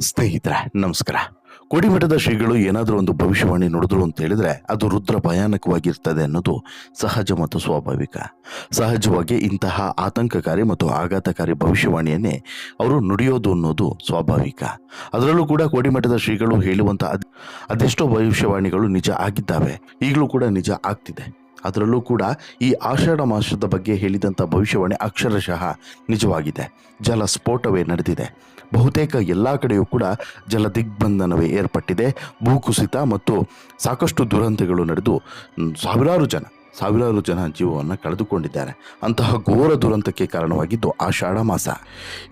ಸ್ನೇಹಿತರೆ, ನಮಸ್ಕಾರ. ಕೋಡಿಮಠದ ಶ್ರೀಗಳು ಏನಾದರೂ ಒಂದು ಭವಿಷ್ಯವಾಣಿ ನೋಡಿದ್ರು ಅಂತ ಹೇಳಿದ್ರೆ ಅದು ರುದ್ರ ಭಯಾನಕವಾಗಿರ್ತದೆ ಅನ್ನೋದು ಸಹಜ ಮತ್ತು ಸ್ವಾಭಾವಿಕ. ಸಹಜವಾಗಿ ಇಂತಹ ಆತಂಕಕಾರಿ ಮತ್ತು ಆಘಾತಕಾರಿ ಭವಿಷ್ಯವಾಣಿಯನ್ನೇ ಅವರು ನುಡಿಯೋದು ಅನ್ನೋದು ಸ್ವಾಭಾವಿಕ. ಅದರಲ್ಲೂ ಕೂಡ ಕೋಡಿಮಠದ ಶ್ರೀಗಳು ಹೇಳುವಂಥ ಅದ್- ಅದೆಷ್ಟೋ ಭವಿಷ್ಯವಾಣಿಗಳು ನಿಜ ಆಗಿದ್ದಾವೆ. ಈಗಲೂ ಕೂಡ ನಿಜ ಆಗ್ತಿದೆ. ಅದರಲ್ಲೂ ಕೂಡ ಈ ಆಷಾಢ ಮಾಸದ ಬಗ್ಗೆ ಹೇಳಿದಂಥ ಭವಿಷ್ಯವಾಣಿ ಅಕ್ಷರಶಃ ನಿಜವಾಗಿದೆ. ಜಲ ಸ್ಫೋಟವೇ ನಡೆದಿದೆ. ಬಹುತೇಕ ಎಲ್ಲ ಕಡೆಯೂ ಕೂಡ ಜಲ ದಿಗ್ಬಂಧನವೇ ಏರ್ಪಟ್ಟಿದೆ. ಭೂಕುಸಿತ ಮತ್ತು ಸಾಕಷ್ಟು ದುರಂತಗಳು ನಡೆದು ಸಾವಿರಾರು ಜನ ಸಾವಿರಾರು ಜನ ಜೀವವನ್ನು ಕಳೆದುಕೊಂಡಿದ್ದಾರೆ. ಅಂತಹ ಘೋರ ದುರಂತಕ್ಕೆ ಕಾರಣವಾಗಿದ್ದು ಆಷಾಢ ಮಾಸ.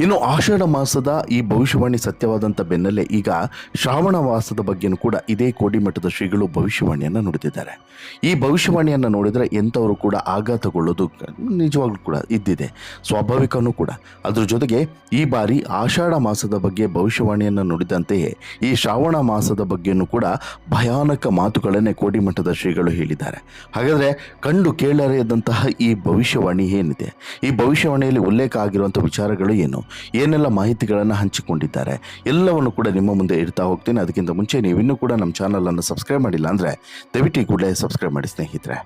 ಇನ್ನು ಆಷಾಢ ಮಾಸದ ಈ ಭವಿಷ್ಯವಾಣಿ ಸತ್ಯವಾದಂಥ ಬೆನ್ನಲ್ಲೇ ಈಗ ಶ್ರಾವಣ ಮಾಸದ ಬಗ್ಗೆನೂ ಕೂಡ ಇದೇ ಕೋಡಿಮಠದ ಶ್ರೀಗಳು ಭವಿಷ್ಯವಾಣಿಯನ್ನು ನುಡಿದಿದ್ದಾರೆ. ಈ ಭವಿಷ್ಯವಾಣಿಯನ್ನು ನೋಡಿದರೆ ಎಂಥವರು ಕೂಡ ಆಘಾತಗೊಳ್ಳೋದು ನಿಜವಾಗ್ಲೂ ಕೂಡ ಇದ್ದಿದೆ. ಸ್ವಾಭಾವಿಕನೂ ಕೂಡ. ಅದರ ಜೊತೆಗೆ ಈ ಬಾರಿ ಆಷಾಢ ಮಾಸದ ಬಗ್ಗೆ ಭವಿಷ್ಯವಾಣಿಯನ್ನು ನುಡಿದಂತೆಯೇ ಈ ಶ್ರಾವಣ ಮಾಸದ ಬಗ್ಗೆಯೂ ಕೂಡ ಭಯಾನಕ ಮಾತುಗಳನ್ನೇ ಕೋಡಿಮಠದ ಶ್ರೀಗಳು ಹೇಳಿದ್ದಾರೆ. ಹಾಗಾದರೆ ಕಂಡು ಕೇಳರೆಯದಂತಹ ಈ ಭವಿಷ್ಯವಾಣಿ ಏನಿದೆ? ಈ ಭವಿಷ್ಯವಾಣಿಯಲ್ಲಿ ಉಲ್ಲೇಖ ಆಗಿರುವಂಥ ವಿಚಾರಗಳು ಏನು? ಏನೆಲ್ಲ ಮಾಹಿತಿಗಳನ್ನು ಹಂಚಿಕೊಂಡಿದ್ದಾರೆ? ಎಲ್ಲವನ್ನು ಕೂಡ ನಿಮ್ಮ ಮುಂದೆ ಇಡ್ತಾ ಹೋಗ್ತೀನಿ. ಅದಕ್ಕಿಂತ ಮುಂಚೆ ನೀವು ಇನ್ನೂ ಕೂಡ ನಮ್ಮ ಚಾನಲನ್ನು ಸಬ್ಸ್ಕ್ರೈಬ್ ಮಾಡಿಲ್ಲ ಅಂದರೆ ದಯವಿಟ್ಟು ಕೂಡಲೇ ಸಬ್ಸ್ಕ್ರೈಬ್ ಮಾಡಿ ಸ್ನೇಹಿತರೆ.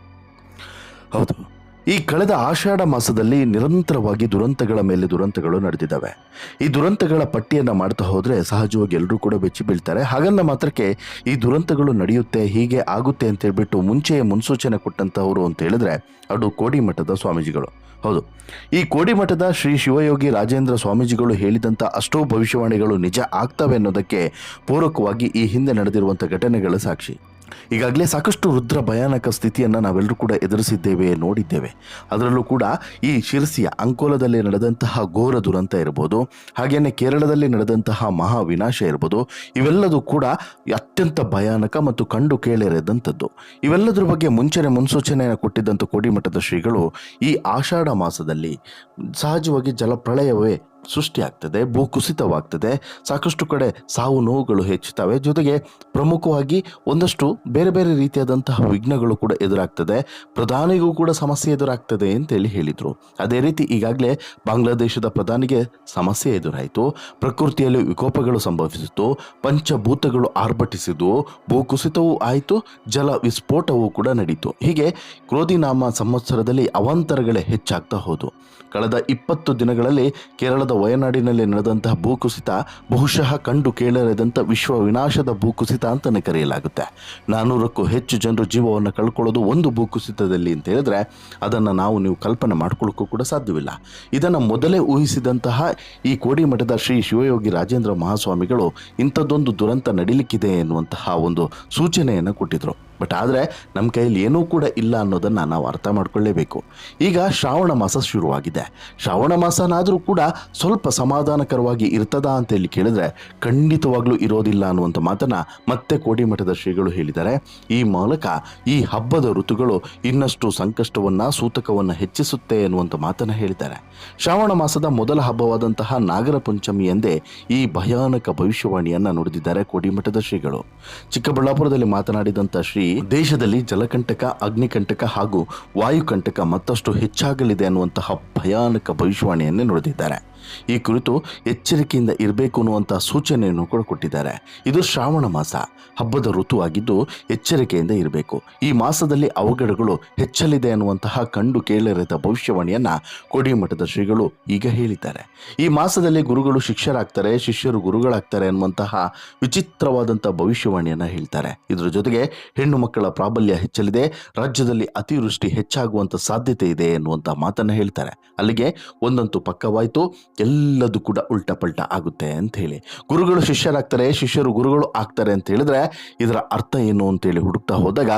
ಹೌದು. ಈ ಕಳೆದ ಆಷಾಢ ಮಾಸದಲ್ಲಿ ನಿರಂತರವಾಗಿ ದುರಂತಗಳ ಮೇಲೆ ದುರಂತಗಳು ನಡೆದಿದ್ದಾವೆ. ಈ ದುರಂತಗಳ ಪಟ್ಟಿಯನ್ನು ಮಾಡ್ತಾ ಹೋದರೆ ಸಹಜವಾಗಿ ಎಲ್ಲರೂ ಕೂಡ ಬೆಚ್ಚಿ ಬೀಳ್ತಾರೆ. ಹಾಗನ್ನ ಮಾತ್ರಕ್ಕೆ ಈ ದುರಂತಗಳು ನಡೆಯುತ್ತೆ, ಹೀಗೆ ಆಗುತ್ತೆ ಅಂತ ಹೇಳ್ಬಿಟ್ಟು ಮುಂಚೆಯೇ ಮುನ್ಸೂಚನೆ ಕೊಟ್ಟಂತಹವರು ಅಂತ ಹೇಳಿದ್ರೆ ಅದು ಕೋಡಿಮಠದ ಸ್ವಾಮೀಜಿಗಳು. ಹೌದು. ಈ ಕೋಡಿಮಠದ ಶ್ರೀ ಶಿವಯೋಗಿ ರಾಜೇಂದ್ರ ಸ್ವಾಮೀಜಿಗಳು ಹೇಳಿದಂಥ ಅಷ್ಟೋ ಭವಿಷ್ಯವಾಣಿಗಳು ನಿಜ ಆಗ್ತವೆ ಅನ್ನೋದಕ್ಕೆ ಪೂರಕವಾಗಿ ಈ ಹಿಂದೆ ನಡೆದಿರುವಂಥ ಘಟನೆಗಳ ಸಾಕ್ಷಿ. ಈಗಾಗಲೇ ಸಾಕಷ್ಟು ರುದ್ರ ಭಯಾನಕ ಸ್ಥಿತಿಯನ್ನು ನಾವೆಲ್ಲರೂ ಕೂಡ ಎದುರಿಸಿದ್ದೇವೆ, ನೋಡಿದ್ದೇವೆ. ಅದರಲ್ಲೂ ಕೂಡ ಈ ಶಿರಸಿಯ ಅಂಕೋಲದಲ್ಲಿ ನಡೆದಂತಹ ಘೋರ ದುರಂತ ಇರ್ಬೋದು, ಹಾಗೆಯೇ ಕೇರಳದಲ್ಲಿ ನಡೆದಂತಹ ಮಹಾ ವಿನಾಶ ಇರ್ಬೋದು, ಇವೆಲ್ಲದೂ ಕೂಡ ಅತ್ಯಂತ ಭಯಾನಕ ಮತ್ತು ಕಂಡು ಕೇಳಿರದಂಥದ್ದು. ಇವೆಲ್ಲದರ ಬಗ್ಗೆ ಮುಂಚೆನೆ ಮುನ್ಸೂಚನೆಯನ್ನು ಕೊಟ್ಟಿದ್ದಂಥ ಕೋಡಿಮಠದ ಶ್ರೀಗಳು ಈ ಆಷಾಢ ಮಾಸದಲ್ಲಿ ಸಹಜವಾಗಿ ಜಲಪ್ರಳಯವೇ ಸೃಷ್ಟಿಯಾಗ್ತದೆ, ಭೂಕುಸಿತವಾಗ್ತದೆ, ಸಾಕಷ್ಟು ಕಡೆ ಸಾವು ನೋವುಗಳು ಹೆಚ್ಚುತ್ತವೆ. ಜೊತೆಗೆ ಪ್ರಮುಖವಾಗಿ ಒಂದಷ್ಟು ಬೇರೆ ಬೇರೆ ರೀತಿಯಾದಂತಹ ವಿಘ್ನಗಳು ಕೂಡ ಎದುರಾಗ್ತದೆ. ಪ್ರಧಾನಿಗೂ ಕೂಡ ಸಮಸ್ಯೆ ಎದುರಾಗ್ತದೆ ಅಂತೇಳಿ ಹೇಳಿದರು. ಅದೇ ರೀತಿ ಈಗಾಗಲೇ ಬಾಂಗ್ಲಾದೇಶದ ಪ್ರಧಾನಿಗೆ ಸಮಸ್ಯೆ ಎದುರಾಯಿತು. ಪ್ರಕೃತಿಯಲ್ಲಿ ವಿಕೋಪಗಳು ಸಂಭವಿಸಿತು ಪಂಚಭೂತಗಳು ಆರ್ಭಟಿಸಿದ್ವು ಭೂಕುಸಿತವೂ ಆಯಿತು, ಜಲ ವಿಸ್ಫೋಟವೂ ಕೂಡ ನಡೀತು. ಹೀಗೆ ಕ್ರೋಧಿನಾಮ ಸಂವತ್ಸರದಲ್ಲಿ ಅವಾಂತರಗಳೇ ಹೆಚ್ಚಾಗ್ತಾ ಹೋದವು ಕಳೆದ ಇಪ್ಪತ್ತು ದಿನಗಳಲ್ಲಿ ಕೇರಳದ ವಯನಾಡಿನಲ್ಲಿ ನಡೆದಂತಹ ಭೂಕುಸಿತ ಬಹುಶಃ ಕಂಡು ಕೇಳರಿದಂಥ ವಿಶ್ವ ವಿನಾಶದ ಭೂಕುಸಿತ ಅಂತಲೇ ಕರೆಯಲಾಗುತ್ತೆ. ನಾನ್ನೂರಕ್ಕೂ ಹೆಚ್ಚು ಜನರು ಜೀವವನ್ನು ಕಳ್ಕೊಳ್ಳೋದು ಒಂದು ಭೂಕುಸಿತದಲ್ಲಿ ಅಂತ ಹೇಳಿದ್ರೆ ಅದನ್ನು ನಾವು ನೀವು ಕಲ್ಪನೆ ಮಾಡ್ಕೊಳ್ಳೋಕ್ಕೂ ಕೂಡ ಸಾಧ್ಯವಿಲ್ಲ. ಇದನ್ನು ಮೊದಲೇ ಊಹಿಸಿದಂತಹ ಈ ಕೋಡಿಮಠದ ಶ್ರೀ ಶಿವಯೋಗಿ ರಾಜೇಂದ್ರ ಮಹಾಸ್ವಾಮಿಗಳು ಇಂಥದ್ದೊಂದು ದುರಂತ ನಡೀಲಿಕ್ಕಿದೆ ಎನ್ನುವಂತಹ ಒಂದು ಸೂಚನೆಯನ್ನು ಕೊಟ್ಟಿದ್ರು. ಬಟ್ ಆದರೆ ನಮ್ಮ ಕೈಯಲ್ಲಿ ಏನೂ ಕೂಡ ಇಲ್ಲ ಅನ್ನೋದನ್ನು ನಾವು ಅರ್ಥ ಮಾಡ್ಕೊಳ್ಳೇಬೇಕು. ಈಗ ಶ್ರಾವಣ ಮಾಸ ಶುರುವಾಗಿದೆ. ಶ್ರಾವಣ ಮಾಸನಾದರೂ ಕೂಡ ಸ್ವಲ್ಪ ಸಮಾಧಾನಕರವಾಗಿ ಇರ್ತದಾ ಅಂತೇಳಿ ಕೇಳಿದ್ರೆ ಖಂಡಿತವಾಗ್ಲೂ ಇರೋದಿಲ್ಲ ಅನ್ನುವಂಥ ಮಾತನ್ನು ಮತ್ತೆ ಕೋಡಿಮಠದ ಶ್ರೀಗಳು ಹೇಳಿದ್ದಾರೆ. ಈ ಮೂಲಕ ಈ ಹಬ್ಬದ ಋತುಗಳು ಇನ್ನಷ್ಟು ಸಂಕಷ್ಟವನ್ನು, ಸೂತಕವನ್ನು ಹೆಚ್ಚಿಸುತ್ತೆ ಎನ್ನುವಂಥ ಮಾತನ್ನು ಹೇಳಿದ್ದಾರೆ. ಶ್ರಾವಣ ಮಾಸದ ಮೊದಲ ಹಬ್ಬವಾದಂತಹ ನಾಗರ ಪಂಚಮಿ ಎಂದೇ ಈ ಭಯಾನಕ ಭವಿಷ್ಯವಾಣಿಯನ್ನು ನುಡಿದಿದ್ದಾರೆ ಕೋಡಿಮಠದ ಶ್ರೀಗಳು. ಚಿಕ್ಕಬಳ್ಳಾಪುರದಲ್ಲಿ ಮಾತನಾಡಿದಂಥ ಶ್ರೀ ದೇಶದಲ್ಲಿ ಜಲಕಂಟಕ ಅಗ್ನಿಕಂಟಕ ಹಾಗೂ ವಾಯುಕಂಟಕ ಮತ್ತಷ್ಟು ಹೆಚ್ಚಾಗಲಿದೆ ಅನ್ನುವಂತಹ ಭಯಾನಕ ಭವಿಷ್ಯವಾಣಿಯನ್ನೇ ನುಡಿದಿದ್ದಾರೆ. ಈ ಕುರಿತು ಎಚ್ಚರಿಕೆಯಿಂದ ಇರಬೇಕು ಅನ್ನುವಂಥ ಸೂಚನೆಯನ್ನು ಕೂಡ ಕೊಟ್ಟಿದ್ದಾರೆ. ಇದು ಶ್ರಾವಣ ಮಾಸ. ಹಬ್ಬದ ಋತುವಾಗಿದ್ದು ಎಚ್ಚರಿಕೆಯಿಂದ ಇರಬೇಕು. ಈ ಮಾಸದಲ್ಲಿ ಅವಘಡಗಳು ಹೆಚ್ಚಲಿದೆ ಅನ್ನುವಂತಹ ಕಂಡು ಕೇಳರಿದ ಭವಿಷ್ಯವಾಣಿಯನ್ನು ಕೋಡಿಮಠದ ಶ್ರೀಗಳು ಈಗ ಹೇಳಿದ್ದಾರೆ. ಈ ಮಾಸದಲ್ಲಿ ಗುರುಗಳು ಶಿಷ್ಯರಾಗ್ತಾರೆ, ಶಿಷ್ಯರು ಗುರುಗಳಾಗ್ತಾರೆ ಅನ್ನುವಂತಹ ವಿಚಿತ್ರವಾದಂಥ ಭವಿಷ್ಯವಾಣಿಯನ್ನು ಹೇಳ್ತಾರೆ. ಇದರ ಜೊತೆಗೆ ಹೆಣ್ಣು ಮಕ್ಕಳ ಪ್ರಾಬಲ್ಯ ಹೆಚ್ಚಲಿದೆ, ರಾಜ್ಯದಲ್ಲಿ ಅತಿವೃಷ್ಟಿ ಹೆಚ್ಚಾಗುವಂಥ ಸಾಧ್ಯತೆ ಇದೆ ಎನ್ನುವಂಥ ಮಾತನ್ನ ಹೇಳ್ತಾರೆ. ಅಲ್ಲಿಗೆ ಒಂದಂತೂ ಪಕ್ಕವಾಯಿತು. ಎಲ್ಲದೂ ಕೂಡ ಉಲ್ಟಾ ಪಲ್ಟಾ ಆಗುತ್ತೆ ಅಂತ ಹೇಳಿ. ಗುರುಗಳು ಶಿಷ್ಯರಾಗ್ತಾರೆ, ಶಿಷ್ಯರು ಗುರುಗಳು ಆಗ್ತಾರೆ ಅಂತ ಹೇಳಿದ್ರೆ ಇದರ ಅರ್ಥ ಏನು ಅಂತೇಳಿ ಹುಡುಕ್ತಾ ಹೋದಾಗ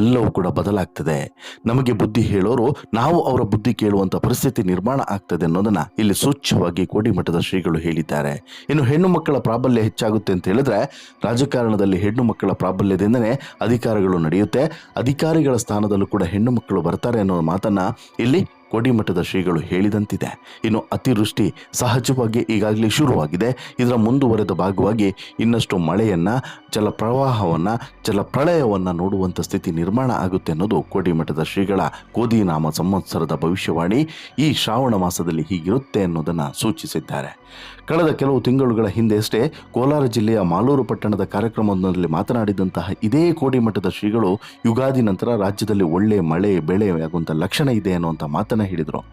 ಎಲ್ಲವೂ ಕೂಡ ಬದಲಾಗ್ತದೆ. ನಮಗೆ ಬುದ್ಧಿ ಹೇಳೋರು, ನಾವು ಅವರ ಬುದ್ಧಿ ಕೇಳುವಂಥ ಪರಿಸ್ಥಿತಿ ನಿರ್ಮಾಣ ಆಗ್ತದೆ ಅನ್ನೋದನ್ನ ಇಲ್ಲಿ ಸೂಚ್ಯವಾಗಿ ಕೋಡಿಮಠದ ಶ್ರೀಗಳು ಹೇಳಿದ್ದಾರೆ. ಇನ್ನು ಹೆಣ್ಣು ಮಕ್ಕಳ ಪ್ರಾಬಲ್ಯ ಹೆಚ್ಚಾಗುತ್ತೆ ಅಂತ ಹೇಳಿದ್ರೆ ರಾಜಕಾರಣದಲ್ಲಿ ಹೆಣ್ಣು ಮಕ್ಕಳ ಪ್ರಾಬಲ್ಯದಿಂದನೇ ಅಧಿಕಾರಗಳು ನಡೆಯುತ್ತೆ. ಅಧಿಕಾರಿಗಳ ಸ್ಥಾನದಲ್ಲೂ ಕೂಡ ಹೆಣ್ಣು ಮಕ್ಕಳು ಬರ್ತಾರೆ ಅನ್ನೋ ಮಾತನ್ನ ಇಲ್ಲಿ ಕೋಡಿಮಠದ ಶ್ರೀಗಳು ಹೇಳಿದಂತಿದೆ. ಇನ್ನು ಅತಿವೃಷ್ಟಿ ಸಹಜವಾಗಿ ಈಗಾಗಲೇ ಶುರುವಾಗಿದೆ. ಇದರ ಮುಂದುವರೆದ ಭಾಗವಾಗಿ ಇನ್ನಷ್ಟು ಮಳೆಯನ್ನ, ಜಲಪ್ರವಾಹವನ್ನ, ಜಲಪ್ರಳಯವನ್ನ ನೋಡುವಂಥ ಸ್ಥಿತಿ ನಿರ್ಮಾಣ ಆಗುತ್ತೆ ಅನ್ನೋದು ಕೋಡಿಮಠದ ಶ್ರೀಗಳ ಕೋದಿನಾಮ ಸಂವತ್ಸರದ ಭವಿಷ್ಯವಾಣಿ ಈ ಶ್ರಾವಣ ಮಾಸದಲ್ಲಿ ಹೀಗಿರುತ್ತೆ ಅನ್ನೋದನ್ನ ಸೂಚಿಸಿದ್ದಾರೆ. ಕಳೆದ ಕೆಲವು ತಿಂಗಳುಗಳ ಹಿಂದೆಯಷ್ಟೇ ಕೋಲಾರ ಜಿಲ್ಲೆಯ ಮಾಲೂರು ಪಟ್ಟಣದ ಕಾರ್ಯಕ್ರಮದಲ್ಲಿ ಮಾತನಾಡಿದಂತಹ ಇದೇ ಕೋಡಿಮಠದ ಶ್ರೀಗಳು ಯುಗಾದಿ ನಂತರ ರಾಜ್ಯದಲ್ಲಿ ಒಳ್ಳೆ ಮಳೆ, ಬೆಳೆ ಆಗುವಂಥ ಲಕ್ಷಣ ಇದೆ ಅನ್ನುವಂಥ ಮಾತನ್ನ ಹೇಳಿದರು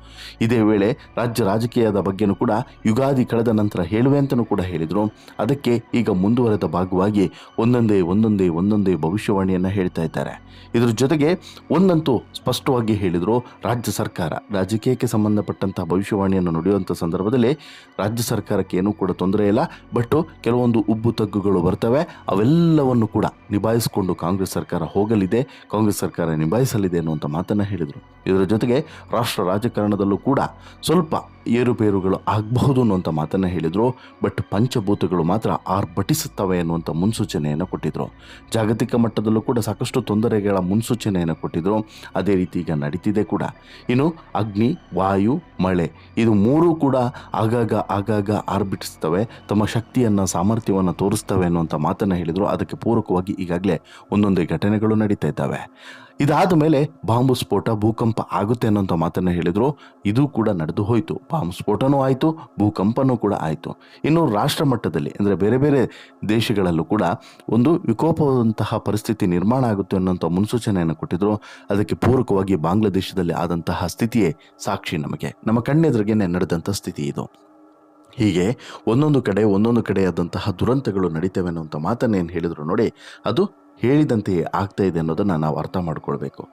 ಇದೇ ವೇಳೆ ರಾಜ್ಯ ರಾಜಕೀಯದ ಬಗ್ಗೆನೂ ಕೂಡ ಯುಗಾದಿ ಕಳೆದ ನಂತರ ಹೇಳುವೆ ಅಂತಲೂ ಕೂಡ ಹೇಳಿದರು. ಅದಕ್ಕೆ ಈಗ ಮುಂದುವರೆದ ಭಾಗವಾಗಿ ಒಂದೊಂದೇ ಒಂದೊಂದೇ ಒಂದೊಂದೇ ಭವಿಷ್ಯವಾಣಿಯನ್ನು ಹೇಳ್ತಾ ಇದ್ದಾರೆ. ಇದರ ಜೊತೆಗೆ ಒಂದಂತೂ ಸ್ಪಷ್ಟವಾಗಿ ಹೇಳಿದರು, ರಾಜ್ಯ ಸರ್ಕಾರ ರಾಜಕೀಯಕ್ಕೆ ಸಂಬಂಧಪಟ್ಟಂತಹ ಭವಿಷ್ಯವಾಣಿಯನ್ನು ನುಡಿಯುವಂಥ ಸಂದರ್ಭದಲ್ಲಿ ರಾಜ್ಯ ಸರ್ಕಾರಕ್ಕೆ ಏನೂ ಕೂಡ ತೊಂದರೆ ಇಲ್ಲ. ಬಟ್ ಕೆಲವೊಂದು ಉಬ್ಬು ತಗ್ಗುಗಳು ಬರ್ತವೆ. ಅವೆಲ್ಲವನ್ನು ಕೂಡ ನಿಭಾಯಿಸಿಕೊಂಡು ಕಾಂಗ್ರೆಸ್ ಸರ್ಕಾರ ಹೋಗಲಿದೆ. ಕಾಂಗ್ರೆಸ್ ಸರ್ಕಾರ ನಿಭಾಯಿಸಲಿದೆ ಅನ್ನುವಂಥ ಮಾತನ್ನು ಹೇಳಿದರು. ಇದರ ಜೊತೆಗೆ ರಾಷ್ಟ್ರ ರಾಜಕಾರಣದಲ್ಲೂ ಕೂಡ ಸ್ವಲ್ಪ ಏರುಪೇರುಗಳು ಆಗಬಹುದು ಅನ್ನುವಂಥ ಮಾತನ್ನು ಹೇಳಿದರು. ಬಟ್ ಪಂಚಭೂತಗಳು ಮಾತ್ರ ಆರ್ಭಟಿಸುತ್ತವೆ ಅನ್ನುವಂಥ ಮುನ್ಸೂಚನೆಯನ್ನು ಕೊಟ್ಟಿದ್ದರು ಜಾಗತಿಕ ಮಟ್ಟದಲ್ಲೂ ಕೂಡ ಸಾಕಷ್ಟು ತೊಂದರೆಗಳ ಮುನ್ಸೂಚನೆಯನ್ನು ಕೊಟ್ಟಿದ್ದರು ಅದೇ ರೀತಿ ಈಗ ನಡೀತಿದೆ ಕೂಡ. ಇನ್ನು ಅಗ್ನಿ, ವಾಯು, ಮಳೆ ಇದು ಮೂರೂ ಕೂಡ ಆಗಾಗ ಆಗಾಗ ಆರ್ಭಟಿಸ್ತವೆ ತಮ್ಮ ಶಕ್ತಿಯನ್ನು, ಸಾಮರ್ಥ್ಯವನ್ನು ತೋರಿಸ್ತವೆ ಅನ್ನುವಂಥ ಮಾತನ್ನು ಹೇಳಿದರು. ಅದಕ್ಕೆ ಪೂರಕವಾಗಿ ಈಗಾಗಲೇ ಒಂದೊಂದೇ ಘಟನೆಗಳು ನಡೀತಾ ಇದ್ದಾವೆ. ಇದಾದ ಮೇಲೆ ಬಾಂಬು ಸ್ಫೋಟ, ಭೂಕಂಪ ಆಗುತ್ತೆ ಅನ್ನೋಂಥ ಮಾತನ್ನು ಹೇಳಿದರು. ಇದು ಕೂಡ ನಡೆದು ಹೋಯಿತು. ಬಾಂಬ್ ಸ್ಫೋಟನೂ ಆಯಿತು, ಭೂಕಂಪನೂ ಕೂಡ ಆಯಿತು. ಇನ್ನು ರಾಷ್ಟ್ರ ಮಟ್ಟದಲ್ಲಿ ಅಂದರೆ ಬೇರೆ ಬೇರೆ ದೇಶಗಳಲ್ಲೂ ಕೂಡ ಒಂದು ವಿಕೋಪವಾದಂತಹ ಪರಿಸ್ಥಿತಿ ನಿರ್ಮಾಣ ಆಗುತ್ತೆ ಅನ್ನೋಂಥ ಮುನ್ಸೂಚನೆಯನ್ನು ಕೊಟ್ಟಿದ್ರು. ಅದಕ್ಕೆ ಪೂರಕವಾಗಿ ಬಾಂಗ್ಲಾದೇಶದಲ್ಲಿ ಆದಂತಹ ಸ್ಥಿತಿಯೇ ಸಾಕ್ಷಿ ನಮಗೆ. ನಮ್ಮ ಕಣ್ಣೆದುರಿಗೇನೆ ನಡೆದಂಥ ಸ್ಥಿತಿ ಇದು. ಹೀಗೆ ಒಂದೊಂದು ಕಡೆ, ಒಂದೊಂದು ಕಡೆಯಾದಂತಹ ದುರಂತಗಳು ನಡೀತವೆ ಅನ್ನುವಂಥ ಮಾತನ್ನೇನು ಹೇಳಿದ್ರು ನೋಡಿ, ಅದು ಹೇಳಿದಂತೆಯೇ ಆಗ್ತಾ ಇದೆ ಅನ್ನೋದನ್ನು ನಾವು ಅರ್ಥ ಮಾಡ್ಕೊಳ್ಬೇಕು.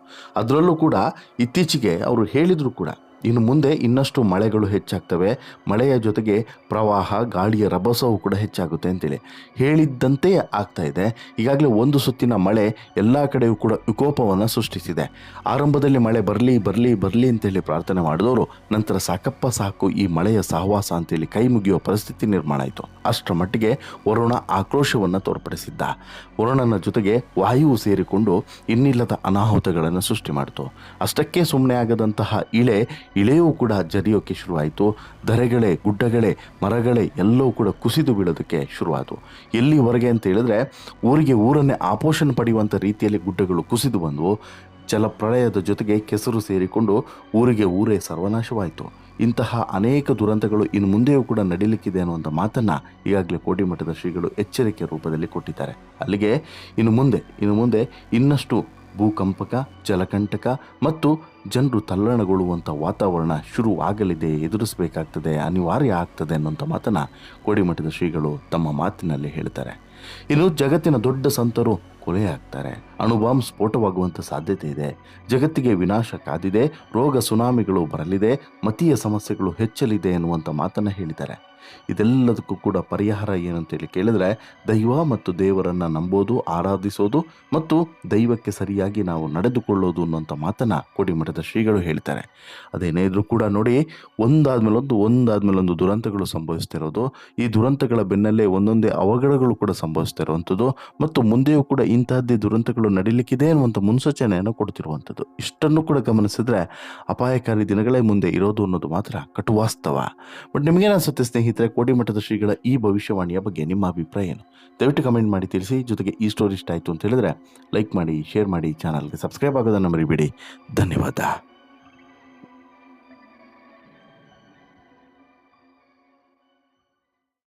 ಅದರಲ್ಲೂ ಕೂಡ ಇತ್ತೀಚೆಗೆ ಅವರು ಹೇಳಿದರೂ ಕೂಡ ಇನ್ನು ಮುಂದೆ ಇನ್ನಷ್ಟು ಮಳೆಗಳು ಹೆಚ್ಚಾಗ್ತವೆ. ಮಳೆಯ ಜೊತೆಗೆ ಪ್ರವಾಹ, ಗಾಳಿಯ ರಭಸವು ಕೂಡ ಹೆಚ್ಚಾಗುತ್ತೆ ಅಂತೇಳಿ ಹೇಳಿದ್ದಂತೆಯೇ ಆಗ್ತಾ ಇದೆ. ಈಗಾಗಲೇ ಒಂದು ಸುತ್ತಿನ ಮಳೆ ಎಲ್ಲ ಕಡೆಯೂ ಕೂಡ ವಿಕೋಪವನ್ನು ಸೃಷ್ಟಿಸಿದೆ. ಆರಂಭದಲ್ಲಿ ಮಳೆ ಬರಲಿ ಬರಲಿ ಬರಲಿ ಅಂತೇಳಿ ಪ್ರಾರ್ಥನೆ ಮಾಡಿದವರು ನಂತರ ಸಾಕಪ್ಪ ಸಾಕು ಈ ಮಳೆಯ ಸಹವಾಸ ಅಂತೇಳಿ ಕೈ ಮುಗಿಯುವ ಪರಿಸ್ಥಿತಿ ನಿರ್ಮಾಣ ಆಯಿತು. ಅಷ್ಟರ ಮಟ್ಟಿಗೆ ವರುಣ ಆಕ್ರೋಶವನ್ನು ತೋರ್ಪಡಿಸಿದ್ದ. ವರುಣನ ಜೊತೆಗೆ ವಾಯುವು ಸೇರಿಕೊಂಡು ಇನ್ನಿಲ್ಲದ ಅನಾಹುತಗಳನ್ನು ಸೃಷ್ಟಿ ಮಾಡಿತು. ಅಷ್ಟಕ್ಕೆ ಸುಮ್ಮನೆ ಆಗದಂತಹ ಇಳೆ ಇಳೆಯೂ ಕೂಡ ಜರಿಯೋಕ್ಕೆ ಶುರುವಾಯಿತು. ಧರೆಗಳೇ, ಗುಡ್ಡಗಳೇ, ಮರಗಳೇ ಎಲ್ಲವೂ ಕೂಡ ಕುಸಿದು ಬೀಳೋದಕ್ಕೆ ಶುರುವಾಯಿತು. ಎಲ್ಲಿವರೆಗೆ ಅಂತ ಹೇಳಿದ್ರೆ, ಊರಿಗೆ ಊರನ್ನೇ ಆಪೋಷಣ ಪಡೆಯುವಂಥ ರೀತಿಯಲ್ಲಿ ಗುಡ್ಡಗಳು ಕುಸಿದು ಬಂದವು ಜಲಪ್ರಳಯದ ಜೊತೆಗೆ ಕೆಸರು ಸೇರಿಕೊಂಡು ಊರಿಗೆ ಊರೇ ಸರ್ವನಾಶವಾಯಿತು. ಇಂತಹ ಅನೇಕ ದುರಂತಗಳು ಇನ್ನು ಮುಂದೆಯೂ ಕೂಡ ನಡೀಲಿಕ್ಕಿದೆ ಅನ್ನುವಂಥ ಮಾತನ್ನು ಈಗಾಗಲೇ ಕೋಟಿಮಠದ ಶ್ರೀಗಳು ಎಚ್ಚರಿಕೆ ರೂಪದಲ್ಲಿ ಕೊಟ್ಟಿದ್ದಾರೆ. ಅಲ್ಲಿಗೆ ಇನ್ನು ಮುಂದೆ ಇನ್ನು ಮುಂದೆ ಇನ್ನಷ್ಟು ಭೂಕಂಪಕ, ಜಲಕಂಟಕ ಮತ್ತು ಜನರು ತಲ್ಲಣಗೊಳ್ಳುವಂಥ ವಾತಾವರಣ ಶುರುವಾಗಲಿದೆ, ಎದುರಿಸಬೇಕಾಗ್ತದೆ, ಅನಿವಾರ್ಯ ಆಗ್ತದೆ ಅನ್ನುವಂಥ ಮಾತನ್ನು ಕೋಡಿಮಠದ ಶ್ರೀಗಳು ತಮ್ಮ ಮಾತಿನಲ್ಲಿ ಹೇಳ್ತಾರೆ. ಇನ್ನು ಜಗತ್ತಿನ ದೊಡ್ಡ ಸಂತರು ಕೊಲೆಯಾಗ್ತಾರೆ. ಅಣುಬಾಂಬ್ ಸ್ಫೋಟವಾಗುವಂಥ ಸಾಧ್ಯತೆ ಇದೆ. ಜಗತ್ತಿಗೆ ವಿನಾಶ ಕಾದಿದೆ, ರೋಗ ಸುನಾಮಿಗಳು ಬರಲಿದೆ, ಮತೀಯ ಸಮಸ್ಯೆಗಳು ಹೆಚ್ಚಲಿದೆ ಎನ್ನುವಂಥ ಮಾತನ್ನು ಹೇಳಿದ್ದಾರೆ. ಇದೆಲ್ಲದಕ್ಕೂ ಕೂಡ ಪರಿಹಾರ ಏನಂತೇಳಿ ಕೇಳಿದ್ರೆ, ದೈವ ಮತ್ತು ದೇವರನ್ನು ನಂಬೋದು, ಆರಾಧಿಸೋದು ಮತ್ತು ದೈವಕ್ಕೆ ಸರಿಯಾಗಿ ನಾವು ನಡೆದುಕೊಳ್ಳೋದು ಅನ್ನುವಂಥ ಮಾತನ್ನು ಕೋಡಿಮಠದ ಶ್ರೀಗಳು ಹೇಳ್ತಾರೆ. ಅದೇನೇ ಇದ್ರೂ ಕೂಡ ನೋಡಿ, ಒಂದಾದ್ಮೇಲೊಂದು ಒಂದಾದ್ಮೇಲೊಂದು ಒಂದಾದ್ಮೇಲೆ ಒಂದು ದುರಂತಗಳು ಸಂಭವಿಸ್ತಿರೋದು, ಈ ದುರಂತಗಳ ಬೆನ್ನಲ್ಲೇ ಒಂದೊಂದೇ ಅವಘಡಗಳು ಕೂಡ ಸಂಭವಿಸ್ತಿರುವಂಥದ್ದು ಮತ್ತು ಮುಂದೆಯೂ ಕೂಡ ಇಂತಹದ್ದೇ ದುರಂತಗಳು ನಡೀಲಿಕ್ಕಿದೆ ಅನ್ನುವಂಥ ಮುನ್ಸೂಚನೆಯನ್ನು ಕೊಡ್ತಿರುವಂಥದ್ದು. ಇಷ್ಟನ್ನು ಕೂಡ ಗಮನಿಸಿದ್ರೆ ಅಪಾಯಕಾರಿ ದಿನಗಳೇ ಮುಂದೆ ಇರೋದು ಅನ್ನೋದು ಮಾತ್ರ ಕಟುವಾಸ್ತವ. ಬಟ್ ನಿಮಗೇನಿಸುತ್ತೆ ಸ್ನೇಹಿತರೆ ಕೋಟಿಮಠದ ಶ್ರೀಗಳ ಈ ಭವಿಷ್ಯವಾಣಿಯ ಬಗ್ಗೆ ನಿಮ್ಮ ಅಭಿಪ್ರಾಯ ಏನು? ದಯವಿಟ್ಟು ಕಮೆಂಟ್ ಮಾಡಿ ತಿಳಿಸಿ. ಜೊತೆಗೆ ಈ ಸ್ಟೋರಿ ಇಷ್ಟ ಆಯಿತು ಅಂತ ಹೇಳಿದ್ರೆ ಲೈಕ್ ಮಾಡಿ, ಶೇರ್ ಮಾಡಿ, ಚಾನಲ್ಗೆ ಸಬ್ಸ್ಕ್ರೈಬ್ ಆಗೋದನ್ನು ಮರಿಬೇಡಿ. ಧನ್ಯವಾದ.